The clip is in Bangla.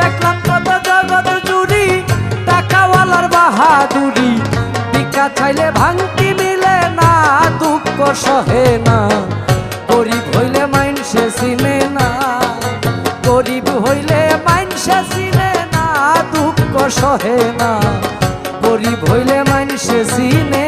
দেখলাম কত জগৎ জুড়ি টাকাওয়ালার বাহাদুরি। টিকা চাইলে ভাঙতি মিলে না, দুঃখ সহে না। গরিব হইলে মাইন সে চিনে না। গরিব হইলে মাইন সে চিনে না, দুঃখ সহে না। গরিব হইলে মাইন সে চিনে